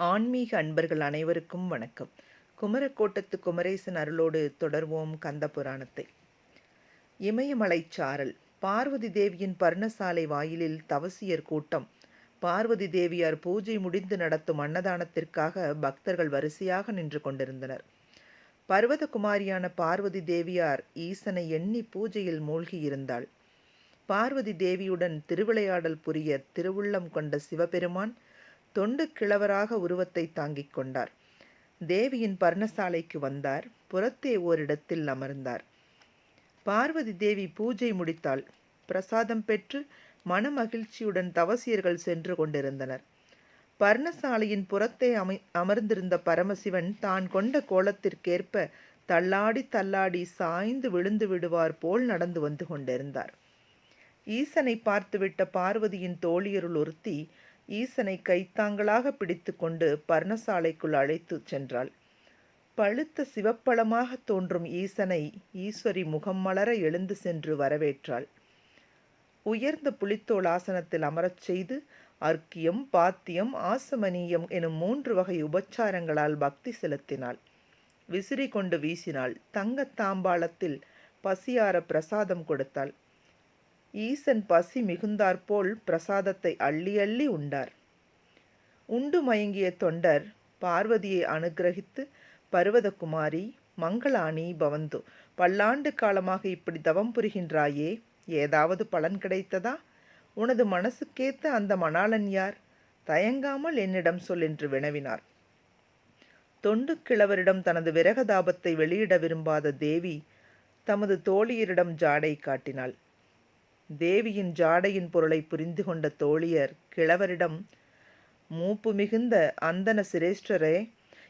ஆன்மீக அன்பர்கள் அனைவருக்கும் வணக்கம். குமரக்கோட்டத்து குமரேசன் அருளோடு தொடர்வோம் கந்த புராணத்தை. இமயமலைச் சாரல் பார்வதி தேவியின் பர்ணசாலை வாயிலில் தவசியர் கூட்டம் பார்வதி தேவியார் பூஜை முடிந்து நடத்தும் அன்னதானத்திற்காக பக்தர்கள் வரிசையாக நின்று கொண்டிருந்தனர். பர்வதகுமாரியான பார்வதி தேவியார் ஈசனை எண்ணி பூஜையில் மூழ்கியிருந்தாள் பார்வதி தேவியுடன் திருவிளையாடல் புரிய திருவுள்ளம் கொண்ட சிவபெருமான் தொண்டு கிழவராக உருவத்தை தாங்கிக் கொண்டார். தேவியின் பர்ணசாலைக்கு வந்தார். புறத்தே ஓரிடத்தில் அமர்ந்தார். பார்வதி தேவி பூஜை முடித்தாள். பிரசாதம் பெற்று மனமகிழ்ச்சியுடன் தவசியர்கள் சென்று கொண்டிருந்தனர். பர்ணசாலையின் புறத்தே அமை அமர்ந்திருந்த பரமசிவன் தான் கொண்ட கோலத்திற்கேற்ப தள்ளாடி தள்ளாடி சாய்ந்து விழுந்து விடுவார் போல் நடந்து வந்து கொண்டிருந்தார். ஈசனை பார்த்துவிட்ட பார்வதியின் தோழியருள் ஒருத்தி ஈசனை கைத்தாங்களாக பிடித்து கொண்டு பர்ணசாலைக்குள் அழைத்து சென்றாள். பழுத்த சிவப்பழமாக தோன்றும் ஈசனை ஈஸ்வரி முகம் மலர எழுந்து சென்று வரவேற்றாள். உயர்ந்த புலித்தோல் ஆசனத்தில் அமரச் செய்து அர்க்கியம் பாத்தியம் ஆசமனியம் எனும் மூன்று வகை உபச்சாரங்களால் பக்தி செலுத்தினாள். விசிறி கொண்டு வீசினாள். தங்கத் தாம்பாளத்தில் பசியார பிரசாதம் கொடுத்தாள். ஈசன் பசி மிகுந்தாற்போல் பிரசாதத்தை அள்ளி அள்ளி உண்டார். உண்டு மயங்கிய தொண்டர் பார்வதியை அனுகிரகித்து பர்வதகுமாரி மங்களாணி பவந்து பல்லாண்டு காலமாக இப்படி தவம் புரிகின்றாயே ஏதாவது பலன் கிடைத்ததா? உனது மனசுக்கேத்த அந்த மணாளன் யார்? தயங்காமல் என்னிடம் சொல் என்று வினவினார். தொண்டு கிழவரிடம் தனது விரகதாபத்தை வெளியிட விரும்பாத தேவி தமது தோழியரிடம் ஜாடை காட்டினாள். தேவியின் ஜாடையின் பொருளை புரிந்து கொண்ட தோழியர் கிழவரிடம் மூப்பு மிகுந்த அந்தன சிரேஷ்டரே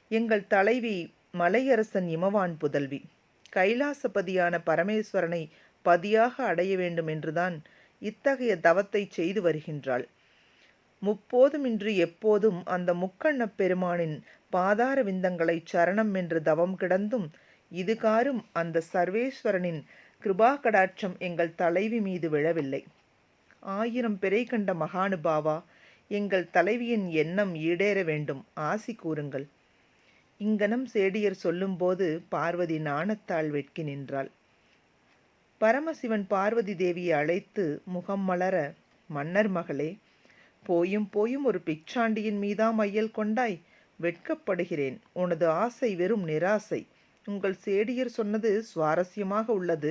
எங்கள் தலைவி மலையரசன் இமவான் புதல்வி. கைலாசபதியான பரமேஸ்வரனை பதியாக அடைய வேண்டும் என்றுதான் இத்தகைய தவத்தை செய்து வருகின்றாள். முப்போதுமின்றி எப்போதும் அந்த முக்கண்ணப் பெருமானின் பாதார விந்தங்களை சரணம் என்று தவம் கிடந்தும் இதுகாரும் அந்த சர்வேஸ்வரனின் கிருபா கடாட்சம் எங்கள் தலைவி மீது விழவில்லை. ஆயிரம் பிறை கண்ட மகானுபாவா எங்கள் தலைவியின் எண்ணம் ஈடேற வேண்டும் ஆசி கூறுங்கள். இங்கனம் சேடியர் சொல்லும்போது பார்வதி நாணத்தால் வெட்கி நின்றாள். பரமசிவன் பார்வதி தேவியை அழைத்து முகம் மலர மன்னர் மகளே போயும் போயும் ஒரு பிச்சாண்டியின் மீதா மையல் கொண்டாய் வெட்கப்படுகிறேன். உனது ஆசை வெறும் நிராசை. உங்கள் சேடியர் சொன்னது சுவாரஸ்யமாக உள்ளது.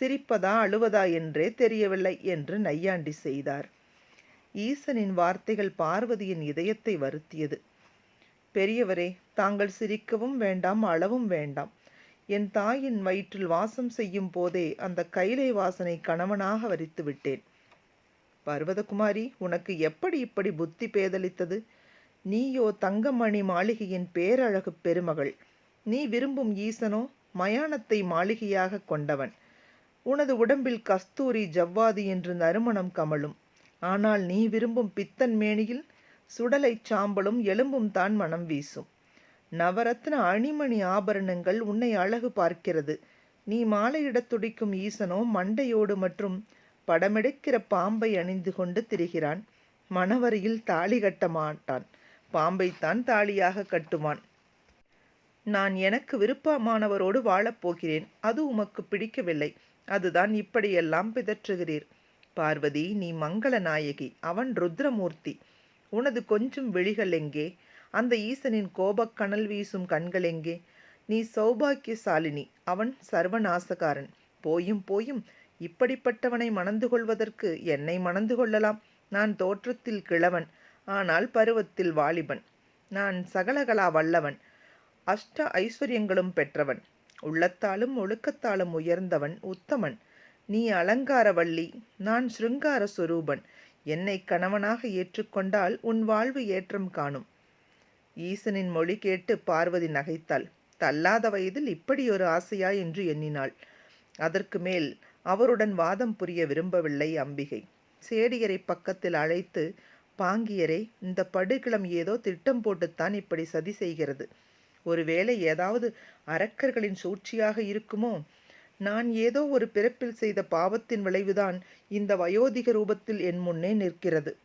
சிரிப்பதா அழுவதா என்றே தெரியவில்லை என்று நையாண்டி செய்தார். ஈசனின் வார்த்தைகள் பார்வதியின் இதயத்தை வருத்தியது. பெரியவரே தாங்கள் சிரிக்கவும் வேண்டாம் அளவும் வேண்டாம். என் தாயின் வயிற்றில் வாசம் செய்யும் போதே அந்த கைலை வாசனை கணவனாக வரித்து விட்டேன். பர்வதகுமாரி உனக்கு எப்படி இப்படி புத்தி பேதலித்தது நீயோ தங்கமணி மாளிகையின் பேரழகு பெருமகள். நீ விரும்பும் ஈசனோ மயானத்தை மாளிகையாக கொண்டவன். உனது உடம்பில் கஸ்தூரி ஜவ்வாது என்று நறுமணம் கமழும். ஆனால் நீ விரும்பும் பித்தன் மேனியில் சுடலைச் சாம்பலும் எலும்பும் தான் மனம் வீசும். நவரத்ன அணிமணி ஆபரணங்கள் உன்னை அழகு பார்க்கிறது. நீ மாலையிடத் துடிக்கும் ஈசனோ மண்டையோடு மற்றும் படமெடுக்கிற பாம்பை அணிந்து கொண்டு திரிகிறான். மணவரியில் தாலி கட்ட மாட்டான். பாம்பைத்தான் தாலியாக கட்டுவான். நான் எனக்கு விருப்பமானவரோடு வாழப்போகிறேன் அது உமக்கு பிடிக்கவில்லை. அதுதான் இப்படியெல்லாம் பிதற்றுகிறீர். பார்வதி நீ மங்கள நாயகி அவன் ருத்ரமூர்த்தி. உனது கொஞ்சம் விழிகள் எங்கே? அந்த ஈசனின் கோபக்கணல் வீசும் கண்கள் எங்கே? நீ சௌபாக்கியசாலினி அவன் சர்வநாசகாரன். போயும் போயும் இப்படிப்பட்டவனை மணந்து கொள்வதற்கு என்னை மணந்து கொள்ளலாம். நான் தோற்றத்தில் கிழவன் ஆனால் பருவத்தில் வாலிபன். நான் சகலகலா வல்லவன். அஷ்ட ஐஸ்வர்யங்களும் பெற்றவன். உள்ளத்தாலும் ஒழுக்கத்தாலும் உயர்ந்தவன் உத்தமன். நீ அலங்காரவள்ளி நான் ஸ்ருங்கார சுரூபன். என்னை கணவனாக ஏற்றுக்கொண்டால் உன் வாழ்வு ஏற்றம் காணும். ஈசனின் மொழி கேட்டு பார்வதி நகைத்தாள். தள்ளாத வயதில் இப்படி ஒரு ஆசையா என்று எண்ணினாள். அதற்கு மேல் அவருடன் வாதம் புரிய விரும்பவில்லை அம்பிகை. சேடியரை பக்கத்தில் அழைத்து பாங்கியரை இந்த படுகிளம் ஏதோ திட்டம் போட்டுத்தான் இப்படி சதி செய்கிறது. ஒருவேளை ஏதாவது அரக்கர்களின் சூழ்ச்சியாக இருக்குமோ? நான் ஏதோ ஒரு பிறப்பில் செய்த பாவத்தின் விளைவுதான் இந்த வயோதிக ரூபத்தில் என் முன்னே நிற்கிறது.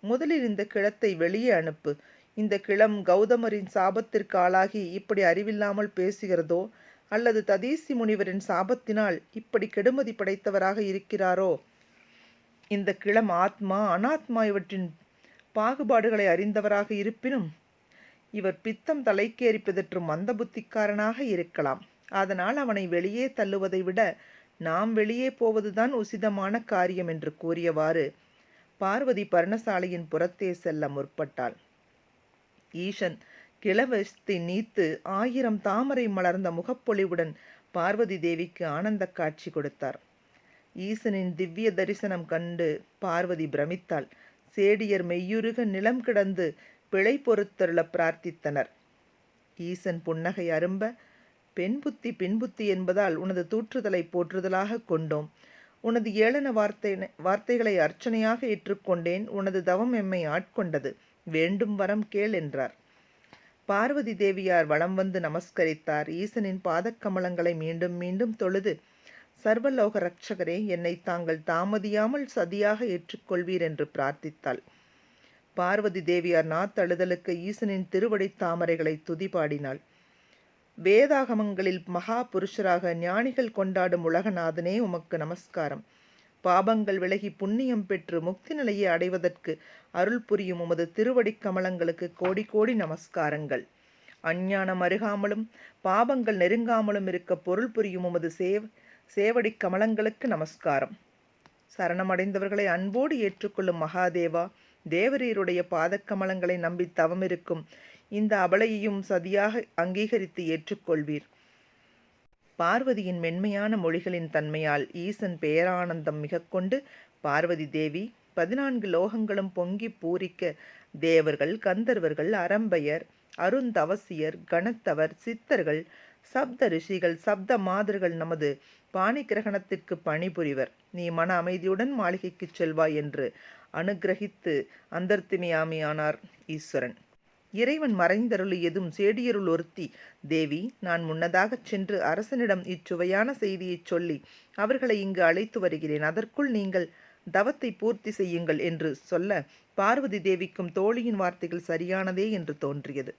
முதலில் இந்த கிழத்தை வெளியே அனுப்பு. இந்த கிளம் கௌதமரின் சாபத்திற்கு ஆளாகி இப்படி அறிவில்லாமல் பேசுகிறதோ? அல்லது ததீசி முனிவரின் சாபத்தினால் இப்படி கெடுமதி படைத்தவராக இருக்கிறாரோ? இந்த கிளம் ஆத்மா அனாத்மா இவற்றின் பாகுபாடுகளை அறிந்தவராக இருப்பினும் இவர் பித்தம் தலைக்கேறி பிதற்றும் மந்த புத்திக்காரனாக இருக்கலாம். அதனால் அவனை வெளியே தள்ளுவதை விட நாம் வெளியே போவதுதான் உசிதமான காரியம் என்று கூறியவாறு பார்வதி பர்ணசாலையின் புறத்தே செல்ல முற்பட்டாள். ஈசன் கிளவஸ்தி நீத்து ஆயிரம் தாமரை மலர்ந்த முகப்பொழிவுடன் பார்வதி தேவிக்கு ஆனந்த காட்சி கொடுத்தார். ஈசனின் திவ்ய தரிசனம் கண்டு பார்வதி பிரமித்தாள். சேடியர் மெய்யுருக நிலம் கிடந்து பிழை பொறுத்தருள பிரார்த்தித்தனர். ஈசன் புன்னகை அரும்ப பெண் புத்தி பின்புத்தி என்பதால் உனது தூற்றுதலை போற்றுதலாக கொண்டோம். உனது ஏளன வார்த்தை வார்த்தைகளை அர்ச்சனையாக ஏற்றுக்கொண்டேன் உனது தவம் எம்மை ஆட்கொண்டது. வேண்டும் வரம் கேள் என்றார். பார்வதி தேவியார் வளம் வந்து நமஸ்கரித்தார். ஈசனின் பாதக்கமலங்களை மீண்டும் மீண்டும் தொழுது சர்வலோக ரட்சகரே என்னை தாங்கள் தாமதியாமல் சதியாக ஏற்றுக்கொள்வீர் என்று பிரார்த்தித்தாள். பார்வதி தேவியார் நாத்தழுதலுக்கு ஈசனின் திருவடி தாமரைகளை துதிபாடினாள். வேதாகமங்களில் மகா புருஷராக ஞானிகள் கொண்டாடும் உலகநாதனே உமக்கு நமஸ்காரம். பாபங்கள் விலகி புண்ணியம் பெற்று முக்தி நிலையை அடைவதற்கு அருள் புரியும் உமது திருவடி கமலங்களுக்கு கோடி கோடி நமஸ்காரங்கள். அஞ்ஞானம் அருகாமலும் பாபங்கள் நெருங்காமலும் இருக்க பொருள் புரியும் உமது சேவ் சேவடி கமலங்களுக்கு நமஸ்காரம். சரணமடைந்தவர்களை அன்போடு ஏற்றுக்கொள்ளும் மகாதேவா தேவரீருடைய பாதக்கமலங்களை நம்பி தவமிருக்கும் இந்த அபலையையும் சதியாக அங்கீகரித்து ஏற்றுக்கொள்வீர். பார்வதியின் மென்மையான மொழிகளின் தன்மையால் ஈசன் பேரானந்தம் மிக கொண்டு பார்வதி தேவி பதினான்கு லோகங்களும் பொங்கி பூரிக்க தேவர்கள் கந்தர்வர்கள் அரம்பையர் அருந்தவசியர் கணத்தவர் சித்தர்கள் சப்த ரிஷிகள் சப்த மாதர்கள் நமது பாணி கிரகணத்திற்கு பணிபுரிவர். நீ மன அமைதியுடன் மாளிகைக்கு செல்வாய் என்று அனுகிரகித்து அந்தர்த்தினியாமியானார் ஈஸ்வரன். இறைவன் மறைந்தருள் எதும் சேடியருள் ஒருத்தி. தேவி நான் முன்னதாகச் சென்று அரசனிடம் இச்சுவையான செய்தியைச் சொல்லி அவர்களை இங்கு அழைத்து வருகிறேன். அதற்குள் நீங்கள் தவத்தை பூர்த்தி செய்யுங்கள் என்று சொல்ல பார்வதி தேவிக்கும் தோழியின் வார்த்தைகள் சரியானதே என்று தோன்றியது.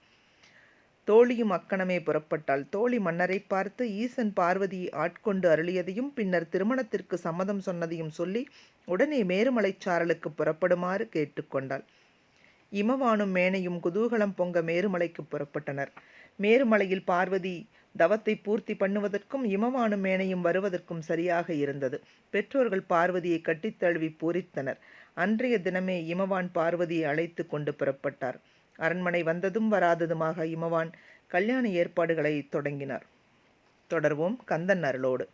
தோழியும் அக்கணமே புறப்பட்டாள். தோழி மன்னரை பார்த்து ஈசன் பார்வதியை ஆட்கொண்டு அருளியதையும் பின்னர் திருமணத்திற்கு சம்மதம் சொன்னதையும் சொல்லி உடனே மேருமலைச்சாரலுக்கு புறப்படுமாறு கேட்டுக்கொண்டாள் இமவானும் மேனையும் குதூகலம் பொங்க மேருமலைக்கு புறப்பட்டனர். மேருமலையில் பார்வதி தவத்தை பூர்த்தி பண்ணுவதற்கும் இமவானும் மேனையும் வருவதற்கும் சரியாக இருந்தது. பெற்றோர்கள் பார்வதியை கட்டித்தழுவி பூரித்தனர். அன்றைய தினமே இமவான் பார்வதியை அழைத்து கொண்டு புறப்பட்டார். அரண்மனை வந்ததும் வராததுமாக இமவான் கல்யாண ஏற்பாடுகளை தொடங்கினார். தொடர்வோம் கந்தன் அருளோடு.